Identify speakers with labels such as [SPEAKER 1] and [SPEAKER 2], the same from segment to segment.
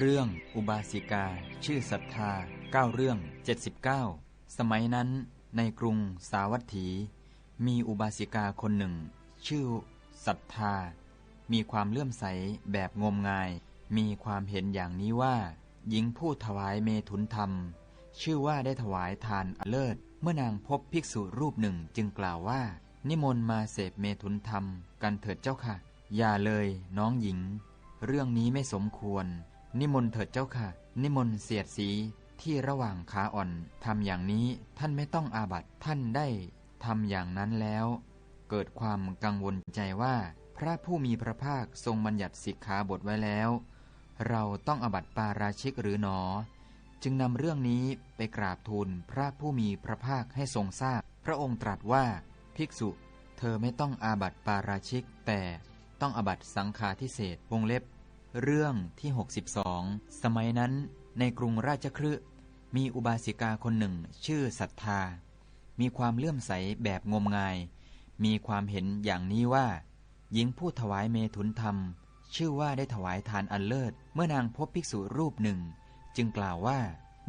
[SPEAKER 1] เรื่องอุบาสิกา ชื่อศรัทธาเก้าเรื่อง 79 สมัยนั้นในกรุงสาวัตถี มีอุบาสิกาคนหนึ่ง ชื่อศรัทธา มีความเลื่อมใสแบบงมงาย มีความเห็นอย่างนี้ว่า หญิงผู้ถวายเมถุนธรรม ชื่อว่าได้ถวายทานอเลิศ เมื่อนางพบภิกษุรูปหนึ่งจึงกล่าวว่า นิมนต์มาเสพเมถุนธรรม กันเถิดเจ้าค่ะ อย่าเลยน้องหญิง เรื่องนี้ไม่สมควร นิมนต์เถิดเจ้าค่ะ นิมนต์เสียดสีที่ระหว่างขาอ่อนทำอย่างนี้ท่านไม่ต้องอาบัตท่านได้ทำอย่างนั้นแล้ว เกิดความกังวลใจว่า พระผู้มีพระภาคทรงบัญญัติสิกขาบทไว้แล้ว เราต้องอาบัตปาราชิกหรือหนอ จึงนำเรื่องนี้ไปกราบทูลพระผู้มีพระภาคให้ทรงทราบพระองค์ตรัสว่าภิกษุ เธอไม่ต้องอาบัตปาราชิก แต่ต้องอาบัตสังฆาทิเศษวงเล็บ เรื่องที่ 62 สมัยนั้นในกรุงราชคฤห์มีอุบาสิกาคนหนึ่งชื่อศรัทธา มีความเลื่อมใสแบบงมงาย มีความเห็นอย่างนี้ว่า หญิงผู้ถวายเมถุนธรรม ชื่อว่าได้ถวายทานอันเลิศ เมื่อนางพบภิกษุรูปหนึ่ง จึงกล่าวว่า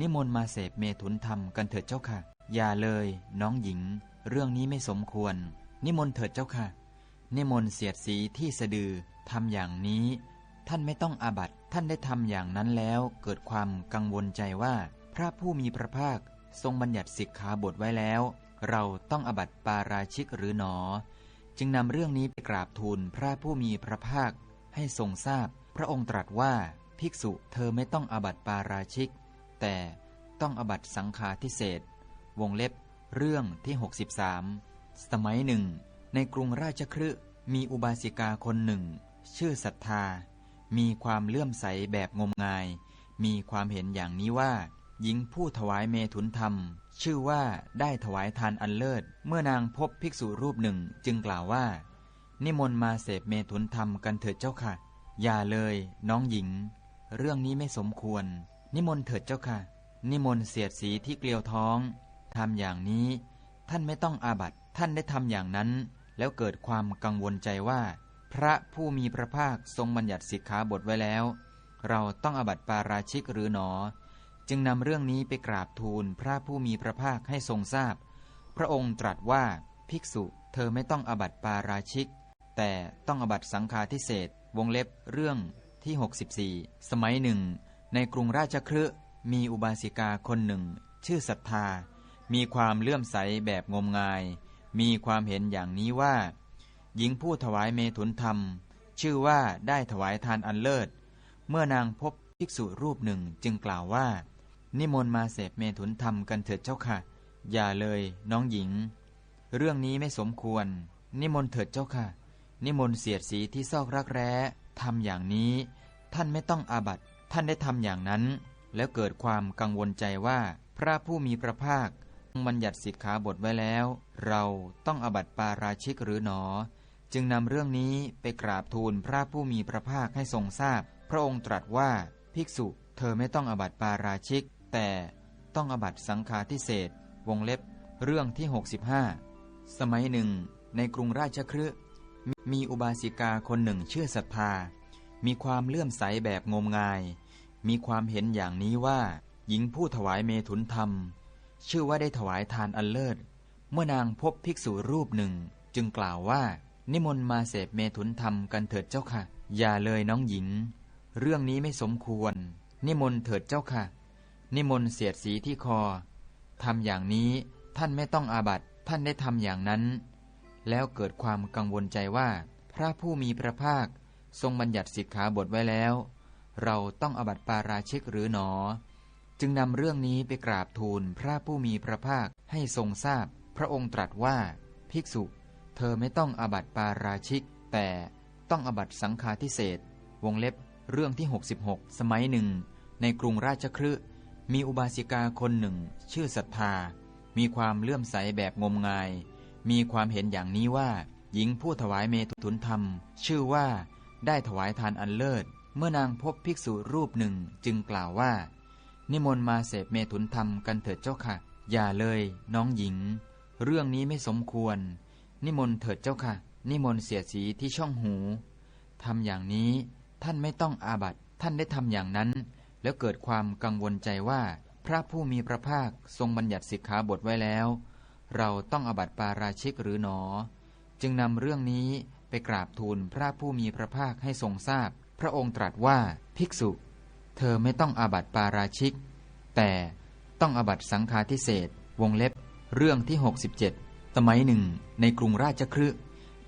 [SPEAKER 1] นิมนต์มาเสพเมถุนธรรมกันเถิดเจ้าค่ะ อย่าเลย น้องหญิง เรื่องนี้ไม่สมควร นิมนต์เถิดเจ้าค่ะ นิมนต์เสียดสีที่สะดือทำอย่างนี้ ท่านไม่ต้องอาบัตท่านได้ทำอย่างนั้นแล้ว เกิดความกังวลใจว่า พระผู้มีพระภาคทรงบัญญัติสิกขาบทไว้แล้ว เราต้องอาบัตปาราชิกหรือหนอ จึงนำเรื่องนี้ไปกราบทูลพระผู้มีพระภาค ให้ทรงทราบ พระองค์ตรัสว่าภิกษุเธอไม่ต้องอาบัตปาราชิก แต่ต้องอาบัตสังฆาทิเศษ วงเล็บ เรื่องที่ 63 สมัยหนึ่ง ในกรุงราชคฤห์มีอุบาสิกาคนหนึ่ง ชื่อศรัทธา มีความเลื่อมใสแบบงมงาย มีความเห็นอย่างนี้ว่า หญิงผู้ถวายเมถุนธรรม ชื่อว่าได้ถวายทานอันเลิศ เมื่อนางพบภิกษุรูปหนึ่งจึงกล่าวว่า นิมนต์มาเสพเมถุนธรรมกันเถิดเจ้าค่ะ อย่าเลย น้องหญิง เรื่องนี้ไม่สมควร นิมนต์เถิดเจ้าค่ะ นิมนต์เสียดสีที่เกลียวท้องทำอย่างนี้ ท่านไม่ต้องอาบัตท่านได้ทำอย่างนั้น แล้วเกิดความกังวลใจว่า พระผู้มีพระภาคทรงบัญญัติสิกขาบทไว้แล้ว เราต้องอบัติปาราชิกหรือหนอ จึงนำเรื่องนี้ไปกราบทูลพระผู้มีพระภาคให้ทรงทราบพระองค์ตรัสว่าภิกษุเธอไม่ต้องอบัติปาราชิก แต่ต้องอบัติสังฆาทิเศษวงเล็บเรื่องที่ 64 สมัยหนึ่ง ในกรุงราชคฤห์มีอุบาสิกาคนหนึ่ง ชื่อศรัทธา มีความเลื่อมใสแบบงมงาย มีความเห็นอย่างนี้ว่า หญิงผู้ถวายเมถุนธรรม ชื่อว่าได้ถวายทานอันเลิศ เมื่อนางพบภิกษุรูปหนึ่งจึงกล่าวว่า นิมนต์มาเสพเมถุนธรรมกันเถิดเจ้าค่ะ อย่าเลยน้องหญิง เรื่องนี้ไม่สมควร นิมนต์เถิดเจ้าค่ะ นิมนต์เสียดสีที่ซอกรักแร้ทำอย่างนี้ ท่านไม่ต้องอาบัตท่านได้ทำอย่างนั้น แล้วเกิดความกังวลใจว่า พระผู้มีพระภาคบัญญัติสิกขาบทไว้แล้ว เราต้องอาบัตปาราชิกหรือหนอ จึงนำเรื่องนี้ไปกราบทูลพระผู้มีพระภาคให้ทรงทราบพระองค์ตรัสว่าภิกษุเธอไม่ต้องอบัตปาราชิก แต่ต้องอบัตสังฆาทิเศษวงเล็บ เรื่องที่ 65 สมัยหนึ่ง ในกรุงราชคฤห์มีอุบาสิกาคนหนึ่งชื่อศรัทธา มีความเลื่อมใสแบบงมงาย มีความเห็นอย่างนี้ว่า หญิงผู้ถวายเมถุนธรรม ชื่อว่าได้ถวายทานอันเลิศ เมื่อนางพบภิกษุรูปหนึ่งจึงกล่าวว่า นิมนต์มาเสพเมถุนธรรมกันเถิดเจ้าค่ะ อย่าเลยน้องหญิง เรื่องนี้ไม่สมควร นิมนต์เถิดเจ้าค่ะ นิมนต์เสียดสีที่คอทำอย่างนี้ท่านไม่ต้องอาบัตท่านได้ทำอย่างนั้น แล้วเกิดความกังวลใจว่า พระผู้มีพระภาคทรงบัญญัติสิกขาบทไว้แล้ว เราต้องอาบัตปาราชิกหรือหนอ จึงนำเรื่องนี้ไปกราบทูลพระผู้มีพระภาคให้ทรงทราบ พระองค์ตรัสว่า ภิกษุ เธอไม่ต้องอบัตปาราชิก แต่ต้องอบัตสังฆาทิเศษวงเล็บเรื่องที่ 66 สมัยหนึ่ง ในกรุงราชคฤห์มีอุบาสิกาคนหนึ่ง ชื่อศรัทธา มีความเลื่อมใสแบบงมงาย มีความเห็นอย่างนี้ว่า หญิงผู้ถวายเมถุนธรรม ชื่อว่าได้ถวายทานอันเลิศ เมื่อนางพบภิกษุรูปหนึ่งจึงกล่าวว่า นิมนต์มาเสพเมถุนธรรมกันเถิดเจ้าค่ะ อย่าเลย น้องหญิง เรื่องนี้ไม่สมควร นิมนต์เถิดเจ้าค่ะ นิมนต์เสียสีที่ช่องหูทำอย่างนี้ท่านไม่ต้องอาบัตท่านได้ทำอย่างนั้น แล้วเกิดความกังวลใจว่า พระผู้มีพระภาคทรงบัญญัติสิกขาบทไว้แล้ว เราต้องอาบัติปาราชิกหรือหนอ จึงนำเรื่องนี้ไปกราบทูลพระผู้มีพระภาคให้ทรงทราบพพระองค์ตรัสว่าภิกษุ เธอไม่ต้องอาบัติปาราชิก แต่ต้องอาบัติสังฆาทิเศษวงเล็บ เรื่องที่ 67 สมัยหนึ่งในกรุงราชคฤห์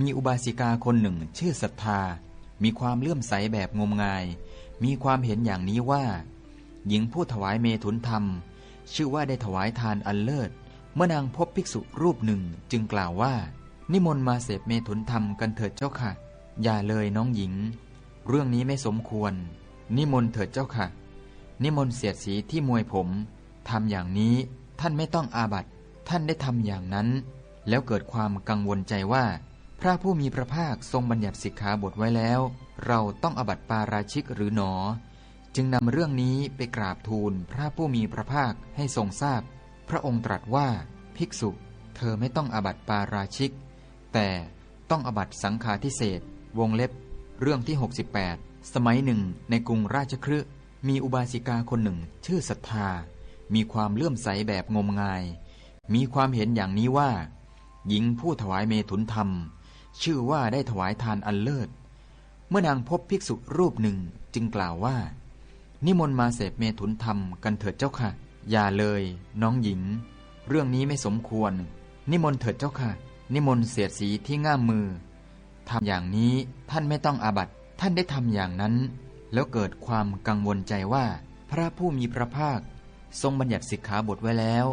[SPEAKER 1] มีอุบาสิกาคนหนึ่งชื่อศรัทธา มีความเลื่อมใสแบบงมงาย มีความเห็นอย่างนี้ว่า หญิงผู้ถวายเมถุนธรรม ชื่อว่าได้ถวายทานอันเลิศ เมื่อนางพบภิกษุรูปหนึ่งจึงกล่าวว่า นิมนต์มาเสพเมถุนธรรมกันเถิดเจ้าค่ะ อย่าเลยน้องหญิง เรื่องนี้ไม่สมควร นิมนต์เถิดเจ้าค่ะ นิมนต์เสียดสีที่มวยผมทำอย่างนี้ท่านไม่ต้องอาบัตท่านได้ทำอย่างนั้น แล้วเกิดความกังวลใจว่า พระผู้มีพระภาคทรงบัญญัติสิกขาบทไว้แล้ว เราต้องอบัติปาราชิกหรือหนอ จึงนำเรื่องนี้ไปกราบทูลพระผู้มีพระภาคให้ทรงทราบพพระองค์ตรัสว่าภิกษุ เธอไม่ต้องอบัติปาราชิก แต่ต้องอบัติสังฆาทิเศษวงเล็บ เรื่องที่ 68 สมัยหนึ่ง ในกรุงราชคฤห์มีอุบาสิกาคนหนึ่ง ชื่อศรัทธา มีความเลื่อมใสแบบงมงาย มีความเห็นอย่างนี้ว่า หญิงผู้ถวายเมถุนธรรม ชื่อว่าได้ถวายทานอันเลิศ เมื่อนางพบภิกษุรูปหนึ่งจึงกล่าวว่า นิมนต์มาเสพเมถุนธรรมกันเถิดเจ้าค่ะ อย่าเลย น้องหญิง เรื่องนี้ไม่สมควร นิมนต์เถิดเจ้าค่ะ นิมนต์เสียดสีที่ง่ามมือทำอย่างนี้ท่านไม่ต้องอาบัตท่านได้ทำอย่างนั้น แล้วเกิดความกังวลใจว่า พระผู้มีพระภาค ทรงบัญญัติสิกขาบทไว้แล้ว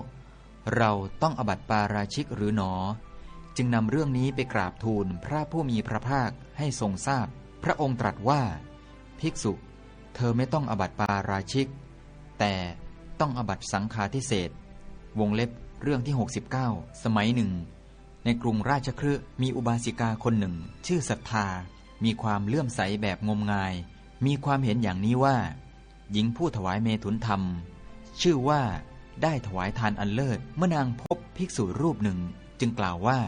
[SPEAKER 1] เราต้องอบัติปาราชิกหรือหนอ จึงนำเรื่องนี้ไปกราบทูลพระผู้มีพระภาคให้ทรงทราบพพระองค์ตรัสว่า ภิกษุ เธอไม่ต้องอบัติปาราชิก แต่ต้องอบัติสังฆาทิเศษวงเล็บเรื่องที่ 69 สมัยหนึ่ง ในกรุงราชคฤห์มีอุบาสิกาคนหนึ่ง ชื่อศรัทธา มีความเลื่อมใสแบบงมงาย มีความเห็นอย่างนี้ว่า หญิงผู้ถวายเมถุนธรรม ชื่อว่าได้ถวายทานอันเลิศเมื่อนางพบภิกษุรูปหนึ่ง จึงกล่าวว่า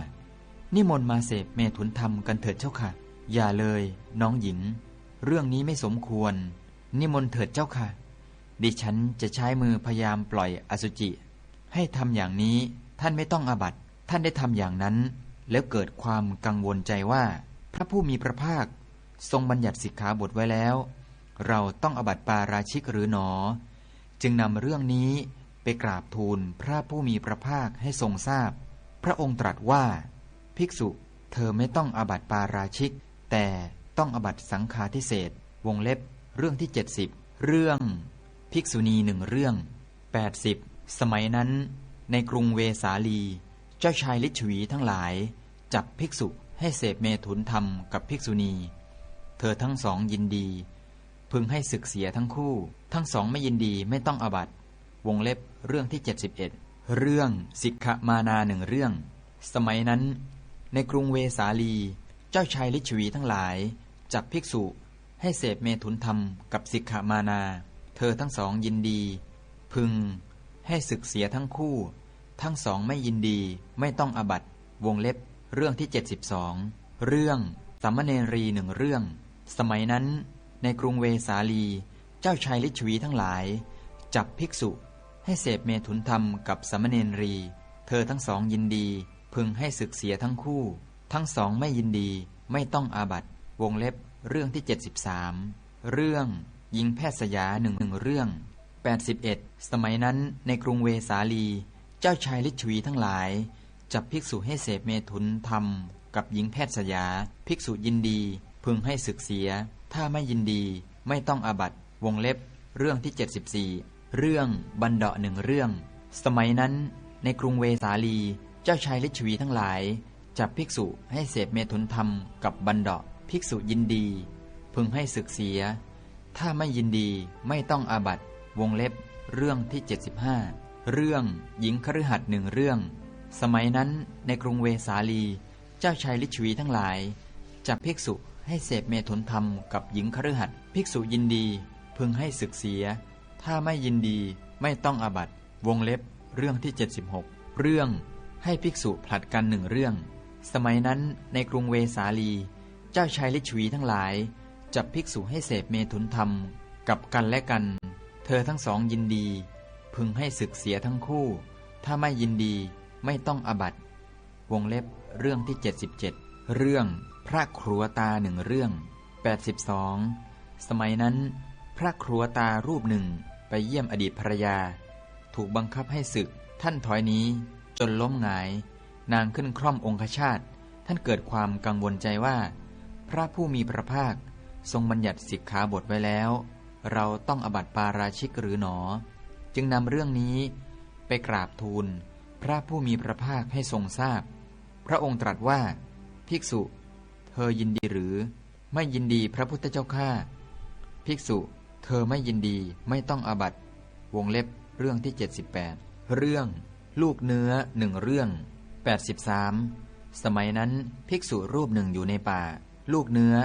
[SPEAKER 1] นิมนต์มาเสพเมถุนธรรมกันเถิดเจ้าค่ะ อย่าเลย น้องหญิง เรื่องนี้ไม่สมควร นิมนต์เถิดเจ้าค่ะ ดิฉันจะใช้มือพยายามปล่อยอสุจิ ให้ทำอย่างนี้ท่านไม่ต้องอาบัตท่านได้ทำอย่างนั้น แล้วเกิดความกังวลใจว่า พระผู้มีพระภาค ทรงบัญญัติสิกขาบทไว้แล้ว เราต้องอบัติปาราชิกหรือหนอ จึงนำเรื่องนี้ไปกราบทูลพระผู้มีพระภาคให้ทรงทราบ พระองค์ตรัสว่า ภิกษุ เธอไม่ต้องอบัติปาราชิก แต่ต้องอบัติสังฆาทิเศษวงเล็บ เรื่องที่ 70 เรื่อง ภิกษุณีหนึ่งเรื่อง 80 สมัยนั้น ในกรุงเวสาลี เจ้าชายลิชวีทั้งหลาย จับภิกษุให้เสพเมถุนธรรมกับภิกษุณี เธอทั้งสองยินดี พึงให้ศึกเสียทั้งคู่ ทั้งสองไม่ยินดีไม่ต้องอบัตวงเล็บเรื่องที่ 71 เรื่องสิกขมานาหนึ่งเรื่อง สมัยนั้น ในกรุงเวสาลี เจ้าชายลิชวีทั้งหลาย จับภิกษุให้เสพเมถุนธรรมกับสิกขามานา เธอทั้งสองยินดี พึง ให้ศึกเสียทั้งคู่ ทั้งสองไม่ยินดีไม่ต้องอบัตวงเล็บเรื่องที่ 72 เรื่องสัมมเนรีหนึ่งเรื่อง สมัยนั้น ในกรุงเวสาลี เจ้าชายลิชวีทั้งหลาย จับภิกษุให้เสพเมถุนธรรมกับสัมมเนรี เธอทั้งสองยินดี พึงให้ศึกเสียทั้งคู่ ทั้งสองไม่ยินดีไม่ต้องอาบัตวงเล็บเรื่องที่ 73 เรื่องหญิงแพทย์สยาหนึ่งหนึ่งเรื่อง 81 สมัยนั้นในกรุงเวสาลี เจ้าชายลิชวีทั้งหลาย จับภิกษุให้เสพเมถุนธรรม กับหญิงแพทย์สยา ภิกษุยินดี พึงให้ศึกเสีย ถ้าไม่ยินดีไม่ต้องอาบัตวงเล็บเรื่องที่ 74 เรื่องบันเดาะหนึ่งเรื่อง สมัยนั้นในกรุงเวสาลี เจ้าชายลิชวีทั้งหลาย จับภิกษุให้เสพเมถุนธรรมกับบันดาภิกษุยินดี พึงให้ศึกเสีย ถ้าไม่ยินดีไม่ต้องอาบัตวงเล็บเรื่องที่ 75 เรื่องหญิงคฤหัสหนึ่งเรื่อง สมัยนั้นในกรุงเวสาลี เจ้าชายลิชวีทั้งหลาย จับภิกษุให้เสพเมถุนธรรมกับหญิงคฤหัสภิกษุยินดี พึงให้ศึกเสีย ถ้าไม่ยินดีไม่ต้องอาบัตวงเล็บเรื่องที่ 76 เรื่อง ให้ภิกษุผลัดกันหนึ่งเรื่อง สมัยนั้นในกรุงเวสาลี เจ้าชายลิชวีทั้งหลาย จับภิกษุให้เสพเมถุนธรรม กับกันและกัน เธอทั้งสองยินดี พึงให้ศึกเสียทั้งคู่ ถ้าไม่ยินดีไม่ต้องอบัตวงเล็บเรื่องที่ 77 เรื่องพระครัวตาหนึ่งเรื่อง 82 สมัยนั้น พระครัวตารูปหนึ่งไปเยี่ยมอดีตภรรยา ถูกบังคับให้ศึกท่านถอยนี้ จนล้มหงาย นางขึ้นคร่อมองคชาตท่านเกิดความกังวลใจว่า พระผู้มีพระภาคทรงบัญญัติสิกขาบทไว้แล้ว เราต้องอบัติปาราชิกหรือหนอ จึงนำเรื่องนี้ไปกราบทูล พระผู้มีพระภาคให้ทรงทราบพระองค์ตรัสว่า ภิกษุ เธอยินดีหรือ ไม่ยินดีพระพุทธเจ้าข้าภิกษุ เธอไม่ยินดีไม่ต้องอบัติวงเล็บเรื่องที่ 78 เรื่อง ลูกเนื้อหนึ่งเรื่อง 83 สมัยนั้นภิกษุรูปหนึ่งอยู่ในป่า ลูกเนื้อ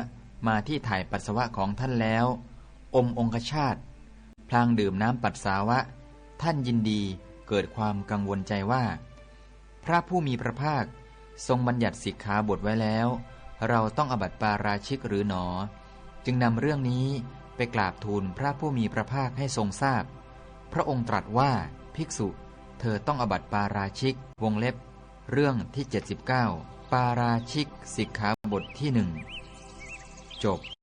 [SPEAKER 1] มาที่ถ่ายปัสสาวะของท่านแล้ว อมองคชาตพลางดื่มน้ำปัสสาวะ ท่านยินดีเกิดความกังวลใจว่า พระผู้มีพระภาคทรงบัญญัติสิกขาบทไว้แล้ว เราต้องอบัติปาราชิกหรือหนอ จึงนำเรื่องนี้ไปกราบทูลพระผู้มีพระภาคให้ทรงทราบพระองค์ตรัสว่าภิกษุ เธอต้องอบัติปาราชิก วงเล็บ เรื่องที่ 79 ปาราชิกสิกขาบทที่หนึ่งจบ